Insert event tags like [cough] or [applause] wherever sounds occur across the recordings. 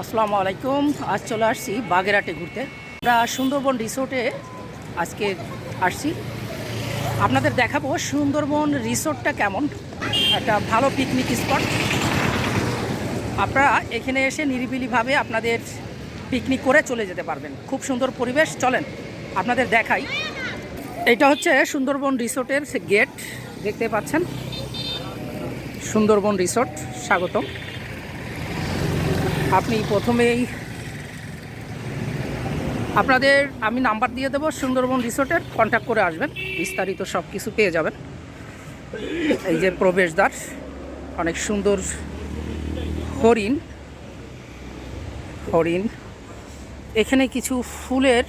আসসালামু আলাইকুম। আজ চলে আসছি বাগেরহাটে ঘুরতে। আমরা সুন্দরবন রিসোর্টে আজকে আসছি। আপনাদের দেখাবো সুন্দরবন রিসোর্টটা কেমন। একটা ভালো পিকনিক স্পট আপনারা এখানে এসে নিরিবিলিভাবে আপনাদের পিকনিক করে চলে যেতে পারবেন। খুব সুন্দর পরিবেশ। চলেন, আপনাদের দেখাই। এটা হচ্ছে সুন্দরবন রিসোর্টের গেট দেখতে পাচ্ছেন? সুন্দরবন রিসোর্ট। স্বাগতম। আপনি প্রথমেই আপনাদের আমি নাম্বার দিয়ে দেবো সুন্দরবন রিসোর্টের কন্ট্যাক্ট করে আসবেন। বিস্তারিত সব কিছু পেয়ে যাবেন। এই যে প্রবেশদ্বার, অনেক সুন্দর হরিণ হরিণ। এখানে কিছু ফুলের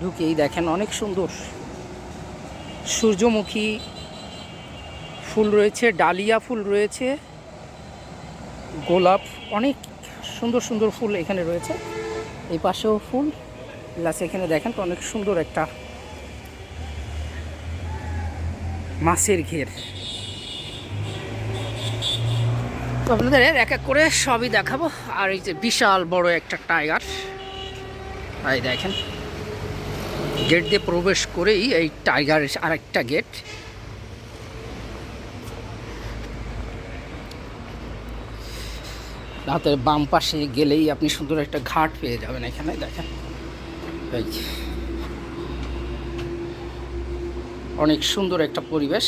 ঢুকেই দেখেন, অনেক সুন্দর। সূর্যমুখী ফুল রয়েছে, ডালিয়া ফুল রয়েছে, গোলাপ, অনেক সুন্দর সুন্দর ফুল এখানে রয়েছে। এই পাশেও ফুল। প্লাস এখানে দেখেন তো অনেক সুন্দর একটা মাছের ঘের। তো আপনাদের এক এক করে সবই দেখাবো। আর এই যে বিশাল বড় একটা টাইগার। এই দেখেন। গেট দিয়ে প্রবেশ করেই এই টাইগারের আরেকটা গেট। হাতের বাম পাশে গেলেই আপনি সুন্দর একটা ঘাট পেয়ে যাবেন এখানে, দেখেন। অনেক সুন্দর একটা পরিবেশ।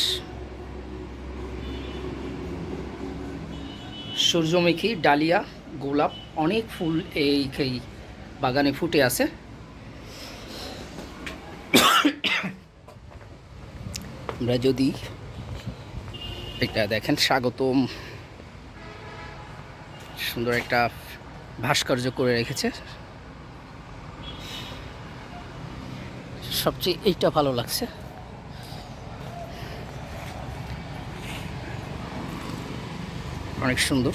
সূর্যমুখী, ডালিয়া, গোলাপ, অনেক ফুল এই এই বাগানে ফুটে আছে। আমরা যদি এটা দেখেন স্বাগতম সুন্দর একটা ভাস্কর্য করে রেখেছে। সবচেয়ে এইটা ভালো লাগছে। অনেক সুন্দর।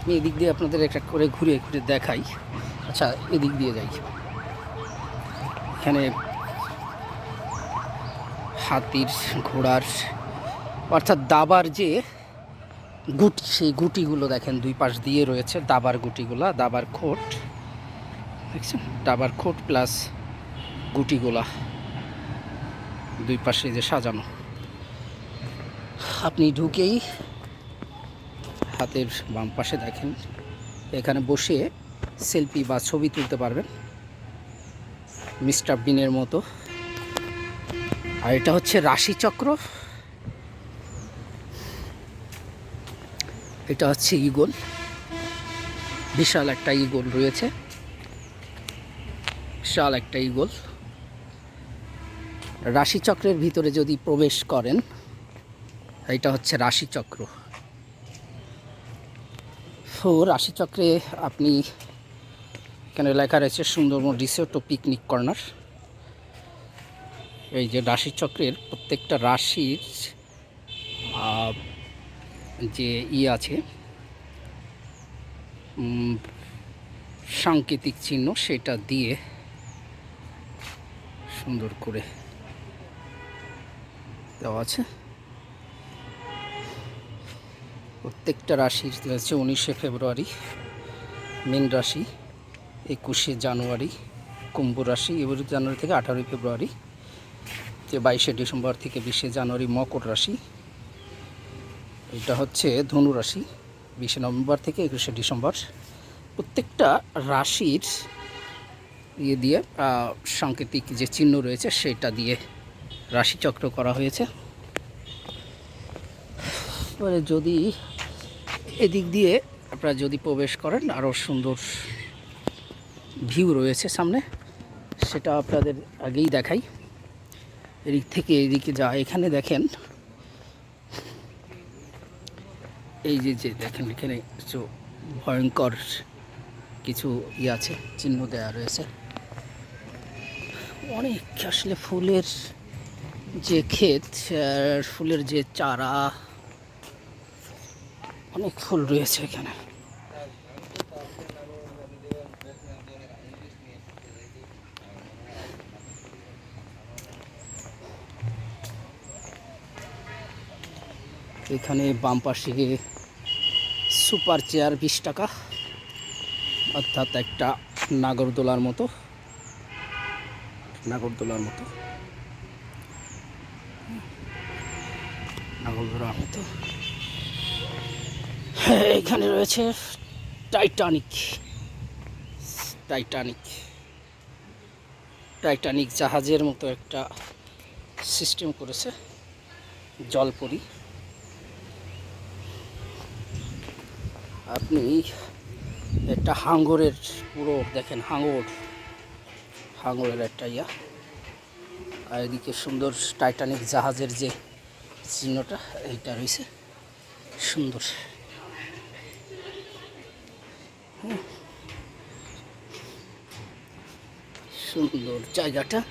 আমি এদিক দিয়ে আপনাদের একটা করে ঘুরে ঘুরে দেখাই। আচ্ছা এদিক দিয়ে যাই। এখানে হাতির ঘোড়ার, অর্থাৎ দাবার যে গুটি, সেই গুটিগুলো দেখেন দুই পাশ দিয়ে রয়েছে, দাবার গুটিগুলা, দাবার খোট, দেখছেন? দাবার খোট প্লাস গুটিগুলা দুই পাশে যে সাজানো। আপনি ঢুকেই হাতের বাম পাশে দেখেন, এখানে বসে সেলফি বা ছবি তুলতে পারবেন। মিস্টার বিনের মতো। আর এটা হচ্ছে রাশিচক্র এটা হচ্ছে ইগল বিশাল একটা ইগল রয়েছে। বিশাল একটা ইগল রাশিচক্রের ভিতরে যদি প্রবেশ করেন, এটা হচ্ছে রাশিচক্র। তো রাশিচক্রে আপনি এখানে লেখা রয়েছে সুন্দরবন রিসোর্ট ও পিকনিক কর্নার। এই যে রাশিচক্রের প্রত্যেকটা রাশির যে ই আছে সাংকেতিক চিহ্ন সেটা দিয়ে সুন্দর করে দেওয়া আছে। প্রত্যেকটা রাশির আছে উনিশে ফেব্রুয়ারি, মীন রাশি, একুশে জানুয়ারি, কুম্ভ রাশি, এবারে জানুয়ারি থেকে আঠারোই ফেব্রুয়ারি, যে বাইশে ডিসেম্বর থেকে বিশে জানুয়ারি মকর রাশি এটা হচ্ছে ধনু রাশি, বিশে নভেম্বর থেকে একুশে ডিসেম্বর। প্রত্যেকটা রাশির ইয়ে দিয়ে সাংকেতিক যে চিহ্ন রয়েছে সেটা দিয়ে রাশিচক্র করা হয়েছে। এবারে যদি এদিক দিয়ে আপনারা যদি প্রবেশ করেন আরও সুন্দর ভিউ রয়েছে সামনে, সেটা আপনাদের আগেই দেখাই। এদিক থেকে এদিকে যা এখানে দেখেন এই যে যে দেখেন এখানে কিছু ভয়ঙ্কর কিছু ইয়ে আছে, চিহ্ন দেওয়া রয়েছে। অনেক আসলে ফুলের যে ক্ষেত ফুলের যে চারা, অনেক ফুল রয়েছে এখানে। এখানে বাম পাশে সুপার চেয়ার বিশ টাকা। অর্থাৎ একটা নাগরদোলার মতো। নাগরদোলার মতো। নাগরদোলার মতো। এখানে রয়েছে টাইটানিক। টাইটানিক। টাইটানিক জাহাজের মতো একটা সিস্টেম করেছে জলপরি। আপনি একটা হাঙ্গরের পুরো দেখেন হাঙ্গর। হাঙ্গরের একটা ইয়া। আর এদিকে সুন্দর টাইটানিক জাহাজের যে চিহ্নটা, এইটা রয়েছে। সুন্দর। সুন্দর জায়গাটা।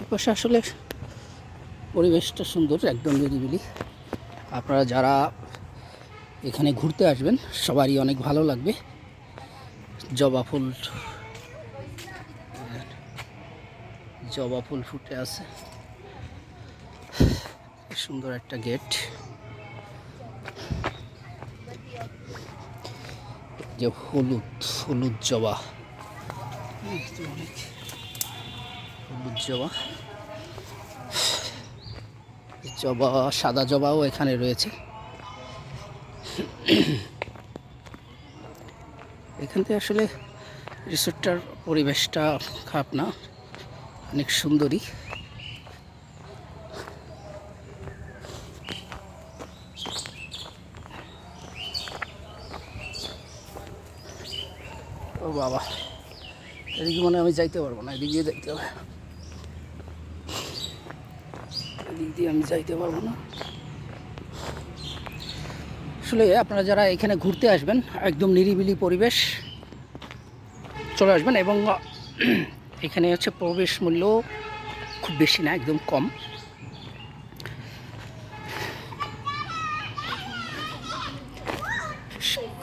এপাশে আসলে পরিবেশটা সুন্দর, একদম নিরিবিলি। আপনারা যারা এখানে ঘুরতে আসবেন, সবারই অনেক ভালো লাগবে। জবা ফুল জবা ফুল ফুটে আছে। সুন্দর একটা গেট। যে হলুদ হলুদ জবা। হলুদ জবা। জবা, সাদা জবাও এখানে রয়েছে। এখান থেকে আসলে রিসোর্টটার পরিবেশটা খারাপ না, অনেক সুন্দরী। ও বাবা, এদিকে মনে আমি যাইতে পারব না, এদিকে যাইতে হবে। এদিক দিয়ে আমি যাইতে পারব না। আসলে আপনারা যারা এখানে ঘুরতে আসবেন, একদম নিরিবিলি পরিবেশ চলে আসবেন এবং [clears throat] এখানে হচ্ছে প্রবেশ মূল্য খুব বেশি না, একদম কম।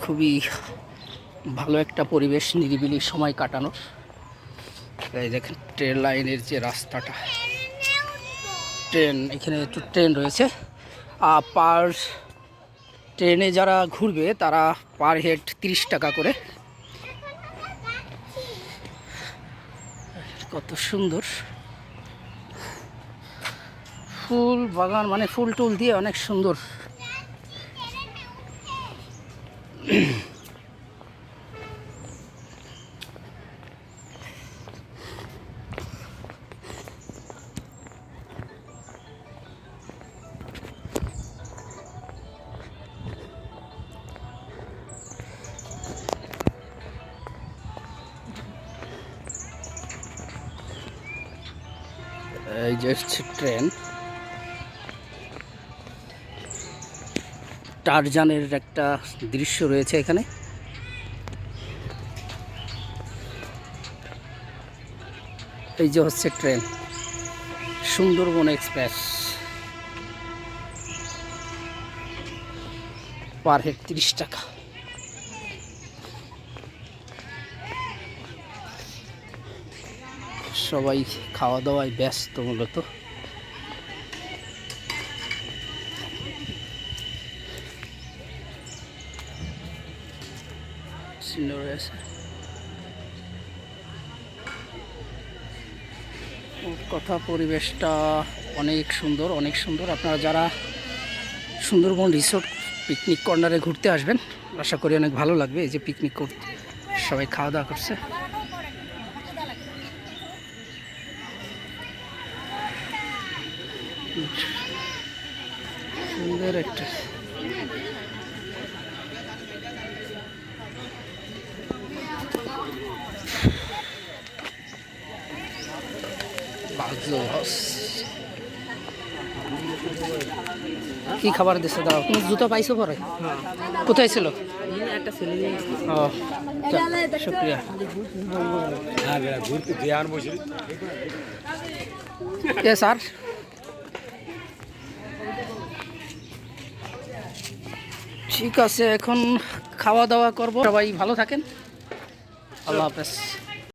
খুবই ভালো একটা পরিবেশ, নিরিবিলি সময় কাটানোর। দেখেন, ট্রেন লাইনের যে রাস্তাটা। ট্রেন, এখানে একটু ট্রেন রয়েছে। আর পার ট্রেনে যারা ঘুরবে, তারা পার হেড তিরিশ টাকা করে। কত সুন্দর। ফুল বাগান মানে ফুল টুল দিয়ে অনেক সুন্দর। এই যে ট্রেন। টারজানের একটা দৃশ্য রয়েছে এখানে। এই যে হচ্ছে train, Sundarban express. Per head তিরিশ টাকা। সবাই খাওয়া দাওয়ায় ব্যস্ত মূলত। কথা পরিবেশটা অনেক সুন্দর অনেক সুন্দর। আপনারা যারা সুন্দরবন রিসোর্ট পিকনিক কর্নারে ঘুরতে আসবেন, আশা করি অনেক ভালো লাগবে। এই যে পিকনিক সবাই খাওয়া দাওয়া করছে সুন্দর একটা বাজস। কি খাবার দিছে? দাও তুমি জুতো পাইছো পরে? কোথায় ছিল। ও স্যার ঠিক আছে, এখন খাওয়া দাওয়া করব। সবাই ভালো থাকেন। আল্লাহ হাফেজ।